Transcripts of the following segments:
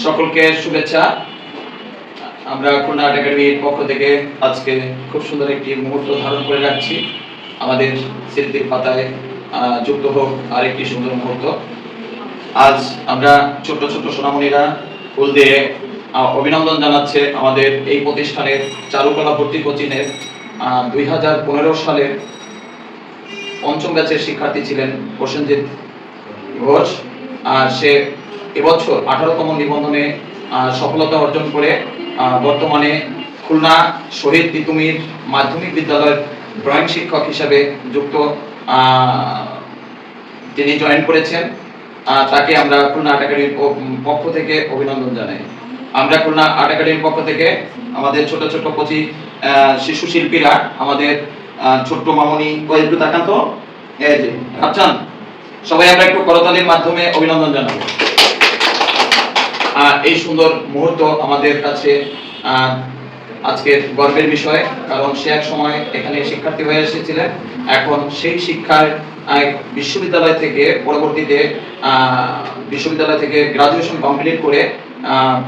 সকলকে শুভেচ্ছা। আমরা খুলনা একাডেমির পক্ষ থেকে আজকে খুব সুন্দর একটি মুহূর্ত ধারণ করে রাখছি। আমাদের স্মৃতির পাতায় যুক্ত হোক আর একটি সুন্দর মুহূর্ত। আজ আমরা ছোট্ট ছোট্ট সোনামণিরা ফুল দিয়ে অভিনন্দন জানাচ্ছে আমাদের এই প্রতিষ্ঠানের চারুকলা ভর্তি কোচিংয়ের দুই হাজার পনেরো সালের পঞ্চম ব্যাচের শিক্ষার্থী ছিলেন প্রসেনজিৎ ঘোষ। আর সে এবছর আঠারোতম নিবন্ধনে সফলতা অর্জন করে বর্তমানে খুলনা শহীদ তিতুমির মাধ্যমিক বিদ্যালয়ের ড্রয়িং শিক্ষক হিসাবে যুক্ত তিনি জয়েন করেছেন। তাকে আমরা খুলনা আর্ট একাডেমির পক্ষ থেকে অভিনন্দন জানাই। আমরা খুলনা আর্ট একাডেমির পক্ষ থেকে আমাদের ছোট ছোট কচি শিশু শিল্পীরা, আমাদের ছোট্ট মামনি একটু তাকান তো। এই যে সবাই আমরা একটু করতালির মাধ্যমে অভিনন্দন জানাব। এই সুন্দর মুহূর্ত আমাদের কাছে আজকের গর্বের বিষয়, কারণ সে এক সময় এখানে শিক্ষার্থী হয়ে এসেছিলেন। এখন সেই শিক্ষার বিশ্ববিদ্যালয় থেকে, পরবর্তীতে বিশ্ববিদ্যালয় থেকে গ্রাজুয়েশন কমপ্লিট করে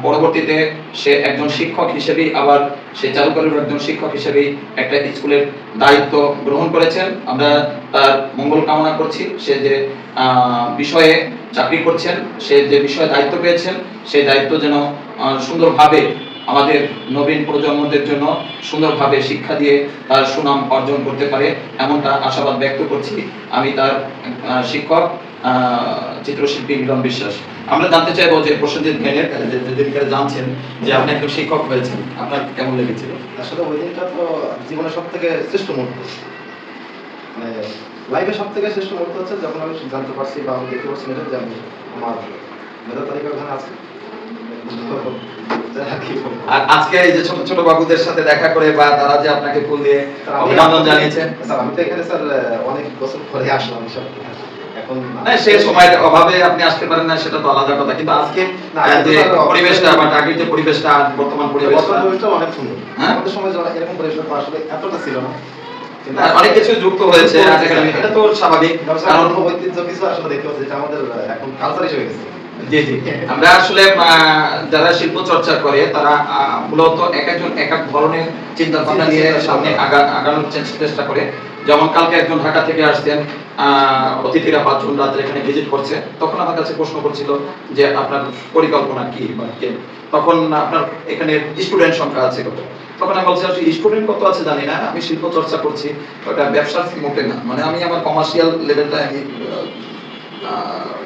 পরবর্তীতে সে একজন শিক্ষক হিসেবেই আবার সে চারুকলার একজন শিক্ষক হিসেবেই একটা স্কুলের দায়িত্ব গ্রহণ করেছেন। আমরা তার মঙ্গল কামনা করছি। সে যে বিষয়ে চাকরি করছেন, সে যে বিষয়ে দায়িত্ব পেয়েছেন, সেই দায়িত্ব যেন সুন্দরভাবে আমাদের নবীন প্রজন্মদের জন্য সুন্দরভাবে শিক্ষা দিয়ে তার সুনাম অর্জন করতে পারে এমনটা আশাবাদ ব্যক্ত করছি। আমি তার শিক্ষক চিত্রশিল্পী মিলন বিশ্বাস। আমরা জানতে চাইব যে প্রসেনজিৎ জ্ঞানের যে যে দিনকে জানছেন যে আপনি একজন শিক্ষক হয়েছেন আপনার কেমন লেগেছিল? আসলে ওই দিনটা তো জীবনের সব থেকে শ্রেষ্ঠ মুহূর্ত। মানে লাইফে সব থেকে শ্রেষ্ঠ মুহূর্ত হচ্ছে যখন আমি জানতে পারছি বা আমি দেখতে পাচ্ছি যে আমি আমার মেধা তালিকা ওখানে আছে। আর আজকে এই যে ছোট ছোট বাবুদের সাথে দেখা করে বা তারা যে আপনাকে ফুল দিয়ে আমি- অভিনন্দন জানিয়েছেন। আমি তো এখানে স্যার অনেক বছর পরে আসলাম সব না। সময়ের অভাবে আপনি আসতে পারেন না সেটা তো আলাদা কথা। কিন্তু আজকে যে পরিবেশটা বা ঢাকির যে পরিবেশটা বর্তমান পরিবেশটা। অনেক সুন্দর। হ্যাঁ? আমাদের সময় যখন এরকম পরিবেশ আসলে এতটা ছিল না। অনেক কিছু যুক্ত হয়েছে। এটা তো স্বাভাবিক। কারণ ঐতিহ্য কিছু আসলে দেখতে পাচ্ছি আমাদের এখন কালচার হিসেবে গেছে। জি জি। আমরা আসলে যারা শিল্প চর্চা করে তারা মূলত এক একজন এক এক ধরনের চিন্তা ভাবনা নিয়ে সামনে আগা- আগানোর চেষ্টা করে। যেমন কালকে একজন ঢাকা থেকে আসছেন অতিথিরা পাঁচজন রাত্রে এখানে ভিজিট করছে, তখন আমার কাছে প্রশ্ন করছিল যে আপনার পরিকল্পনা কি বা কে? তখন আপনার এখানে স্টুডেন্ট সংখ্যা আছে কত? তখন আমি বলছি স্টুডেন্ট কত আছে জানি না, আমি শিল্প চর্চা করছি, ওটা ব্যবসার মোটে না। মানে আমি আমার কমার্শিয়াল লেভেলটা আমি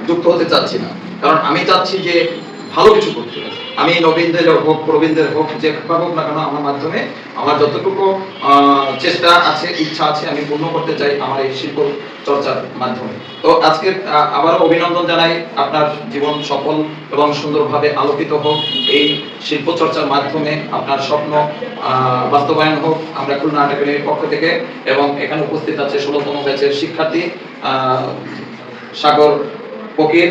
যুক্ত হতে চাচ্ছি না। কারণ আমি চাচ্ছি যে ভালো কিছু করতে আমি নবীনদের হোক প্রবীণদের হোক যে হোক না কেন আমার মাধ্যমে আমার যতটুকু চেষ্টা আছে ইচ্ছা আছে আমি পূর্ণ করতে চাই আমার এই শিল্প চর্চার মাধ্যমে। তো আজকে আহ, আবারও অভিনন্দন জানাই। আপনার জীবন সফল এবং সুন্দরভাবে আলোকিত হোক। এই শিল্প চর্চার মাধ্যমে আপনার স্বপ্ন বাস্তবায়ন হোক। আমরা খুলনা আর্ট একাডেমির পক্ষ থেকে এবং এখানে উপস্থিত আছে ষোলতম ব্যাচের শিক্ষার্থী সাগর ফকির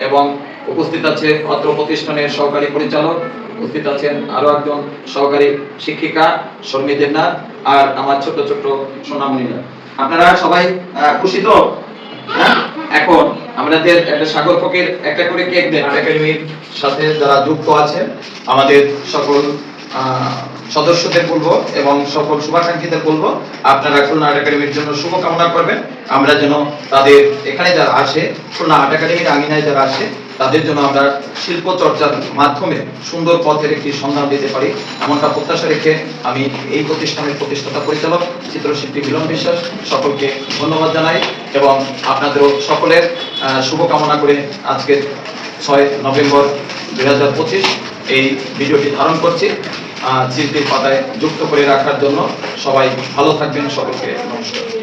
এবং উপস্থিত আছে অত্র প্রতিষ্ঠানের সহকারী পরিচালক, উপস্থিত আছেন আরও একজন সহকারী শিক্ষিকা শর্মী দেবনাথ আর আমার ছোট ছোট সোনামণিরা আপনারা সবাই খুশি তো? হ্যাঁ? এখন আমাদের একটা সাগর ফকির, একটা করে কেক দেন। একাডেমির সাথে যারা যুক্ত আছেন, আমাদের সকল সদস্যদের বলব এবং সকল শুভাকাঙ্ক্ষীদের বলব, আপনারা খুলনা আর্ট একাডেমির জন্য শুভকামনা করবেন। আমরা যেন তাদের, এখানে যারা আসে, খুলনা আর্ট একাডেমির আঙিনায় যারা আসে তাদের জন্য আমরা শিল্প চর্চার মাধ্যমে সুন্দর পথের একটি সন্ধান দিতে পারি। এমনটা প্রত্যাশা রেখে আমি এই প্রতিষ্ঠানের প্রতিষ্ঠাতা পরিচালক চিত্রশিল্পী মিলন বিশ্বাস সকলকে ধন্যবাদ জানাই এবং আপনাদেরও সকলের শুভকামনা করে আজকে ছয় নভেম্বর দু হাজার পঁচিশ এই ভিডিওটি ধারণ করছি। আহ, পাতায় যুক্ত করে রাখার জন্য সবাই ভালো থাকবেন সকলকে নমস্কার।